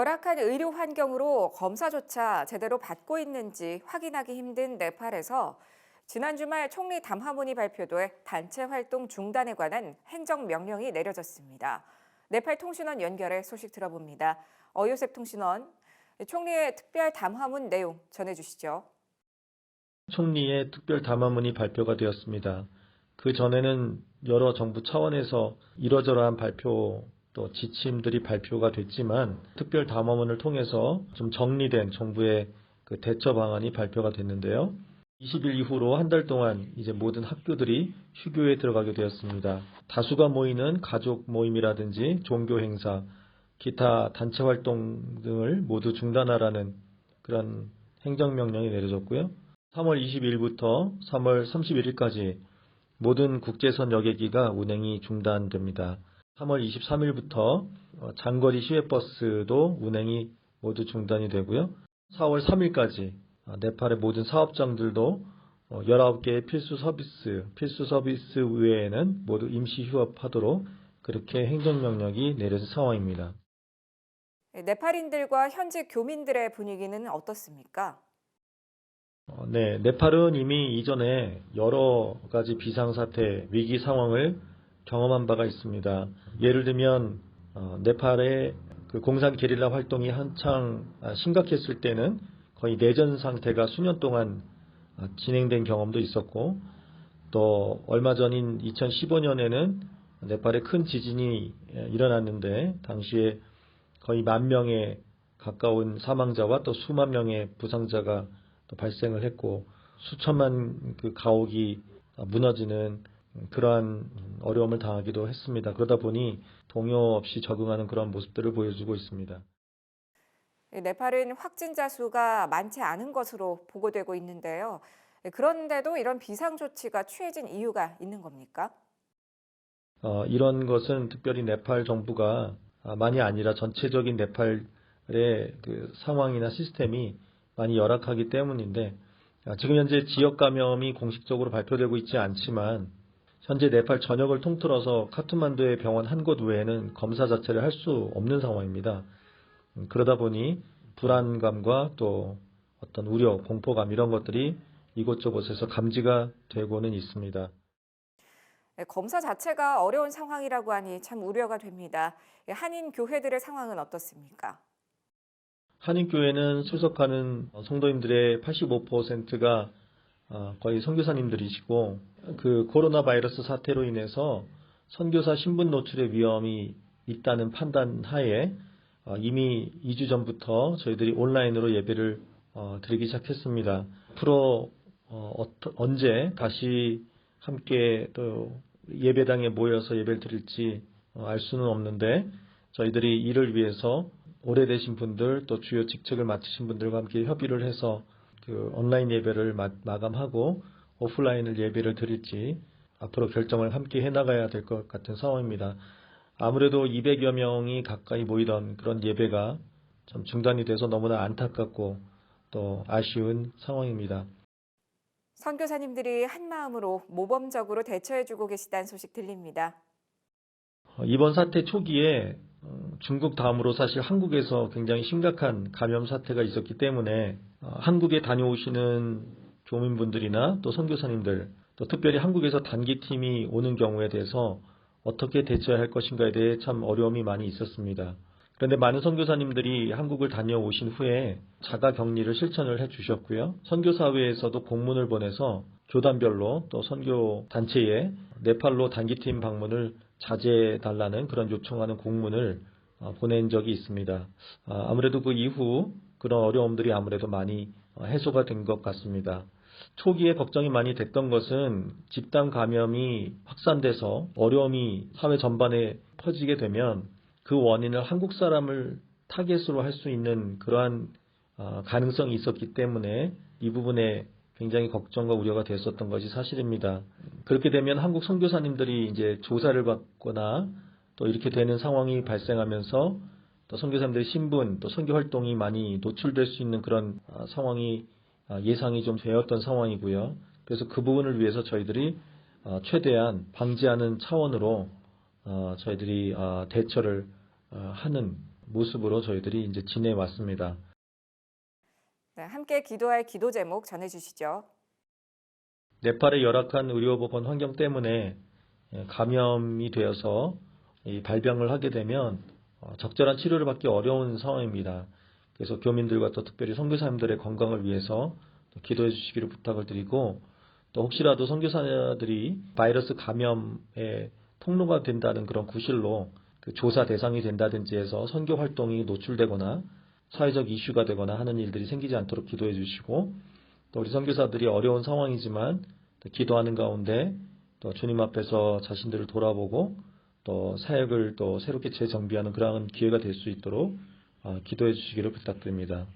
열악한 의료 환경으로 검사조차 제대로 받고 있는지 확인하기 힘든 네팔에서 지난 주말 총리 담화문이 발표돼 단체 활동 중단에 관한 행정 명령이 내려졌습니다. 네팔 통신원 연결해 소식 들어봅니다. 어요셉 통신원, 총리의 특별 담화문 내용 전해주시죠. 총리의 특별 담화문이 발표가 되었습니다. 그 전에는 여러 정부 차원에서 이러저러한 발표 또 지침들이 발표가 됐지만 특별 담화문을 통해서 좀 정리된 정부의 그 대처 방안이 발표가 됐는데요. 20일 이후로 한 달 동안 이제 모든 학교들이 휴교에 들어가게 되었습니다. 다수가 모이는 가족 모임이라든지 종교 행사, 기타 단체 활동 등을 모두 중단하라는 그런 행정명령이 내려졌고요. 3월 22일부터 3월 31일까지 모든 국제선 여객기가 운행이 중단됩니다. 3월 23일부터 어, 장거리 시외버스도 운행이 모두 중단이 되고요. 4월 3일까지 어, 네팔의 모든 사업장들도 19개의 필수 서비스, 필수 서비스 외에는 모두 임시 휴업하도록 그렇게 행정명령이 내려진 상황입니다. 네팔인들과 현지 교민들의 분위기는 어떻습니까? 어, 네, 네팔은 이미 이전에 여러 가지 비상사태, 위기 상황을 경험한 바가 있습니다. 예를 들면 어, 네팔의 그 공산 게릴라 활동이 한창 아, 심각했을 때는 거의 내전 상태가 수년 동안 아, 진행된 경험도 있었고 또 얼마 전인 2015년에는 네팔에 큰 지진이 에, 일어났는데 당시에 거의 만 명에 가까운 사망자와 또 수만 명의 부상자가 또 발생을 했고 수천만 그 가옥이 무너지는 그러한 어려움을 당하기도 했습니다. 그러다 보니 동요 없이 적응하는 그런 모습들을 보여주고 있습니다. 네팔은 확진자 수가 많지 않은 것으로 보고되고 있는데요. 그런데도 이런 비상 조치가 취해진 이유가 있는 겁니까? 어, 이런 것은 특별히 네팔 정부가 아, 많이 아니라 전체적인 네팔의 그 상황이나 시스템이 많이 열악하기 때문인데 아, 지금 현재 지역 감염이 공식적으로 발표되고 있지 않지만 현재 네팔 전역을 통틀어서 카트만두의 병원 한 곳 외에는 검사 자체를 할 수 없는 상황입니다. 음, 그러다 보니 불안감과 또 어떤 우려, 공포감 이런 것들이 이곳저곳에서 감지가 되고는 있습니다. 네, 검사 자체가 어려운 상황이라고 하니 참 우려가 됩니다. 한인 교회들의 상황은 어떻습니까? 한인 교회는 출석하는 성도님들의 85%가 어, 거의 선교사님들이시고 그 코로나 바이러스 사태로 인해서 선교사 신분 노출의 위험이 있다는 판단 하에 어, 이미 2주 전부터 저희들이 온라인으로 예배를 어, 드리기 시작했습니다. 앞으로 언제 다시 함께 또 예배당에 모여서 예배를 드릴지 알 수는 없는데 저희들이 이를 위해서 오래되신 분들 또 주요 직책을 맡으신 분들과 함께 협의를 해서 그 온라인 예배를 마, 마감하고 오프라인을 예배를 드릴지 앞으로 결정을 함께 해나가야 될 것 같은 상황입니다. 아무래도 200여 명이 가까이 모이던 그런 예배가 좀 중단이 돼서 너무나 안타깝고 또 아쉬운 상황입니다. 선교사님들이 한 마음으로 모범적으로 대처해주고 계시다는 소식 들립니다. 어, 이번 사태 초기에 어, 중국 다음으로 사실 한국에서 굉장히 심각한 감염 사태가 있었기 때문에 어, 한국에 다녀오시는 교민분들이나 또 선교사님들 또 특별히 한국에서 단기팀이 오는 경우에 대해서 어떻게 대처해야 할 것인가에 대해 참 어려움이 많이 있었습니다. 그런데 많은 선교사님들이 한국을 다녀오신 후에 자가 격리를 실천을 해 주셨고요. 선교사회에서도 공문을 보내서 교단별로 또 선교 단체에 네팔로 단기팀 방문을 자제해 달라는 그런 요청하는 공문을 어, 보낸 적이 있습니다. 아, 아무래도 그 이후 그런 어려움들이 아무래도 많이 어, 해소가 된 것 같습니다. 초기에 걱정이 많이 됐던 것은 집단 감염이 확산돼서 어려움이 사회 전반에 퍼지게 되면 그 원인을 한국 사람을 타겟으로 할 수 있는 그러한 어, 가능성이 있었기 때문에 이 부분에 굉장히 걱정과 우려가 됐었던 것이 사실입니다. 그렇게 되면 한국 선교사님들이 이제 조사를 받거나 또 이렇게 되는 상황이 발생하면서 또 선교사님들의 신분 또 선교 활동이 많이 노출될 수 있는 그런 어, 상황이 어, 예상이 좀 되었던 상황이고요. 그래서 그 부분을 위해서 저희들이 어, 최대한 방지하는 차원으로 저희들이 대처를 하는 모습으로 저희들이 이제 지내왔습니다. 네, 함께 기도할 기도 제목 전해주시죠. 네팔의 열악한 의료보건 환경 때문에 예, 감염이 되어서 이 발병을 하게 되면 어, 적절한 치료를 받기 어려운 상황입니다. 그래서 교민들과 또 특별히 선교사님들의 건강을 위해서 또 기도해 주시기를 부탁을 드리고 또 혹시라도 선교사들이 바이러스 감염의 통로가 된다는 그런 구실로 그 조사 대상이 된다든지 해서 선교 활동이 노출되거나 사회적 이슈가 되거나 하는 일들이 생기지 않도록 기도해 주시고 또 우리 선교사들이 어려운 상황이지만 또 기도하는 가운데 또 주님 앞에서 자신들을 돌아보고 또 사역을 또 새롭게 재정비하는 그러한 기회가 될 수 있도록 어, 기도해 주시기를 부탁드립니다.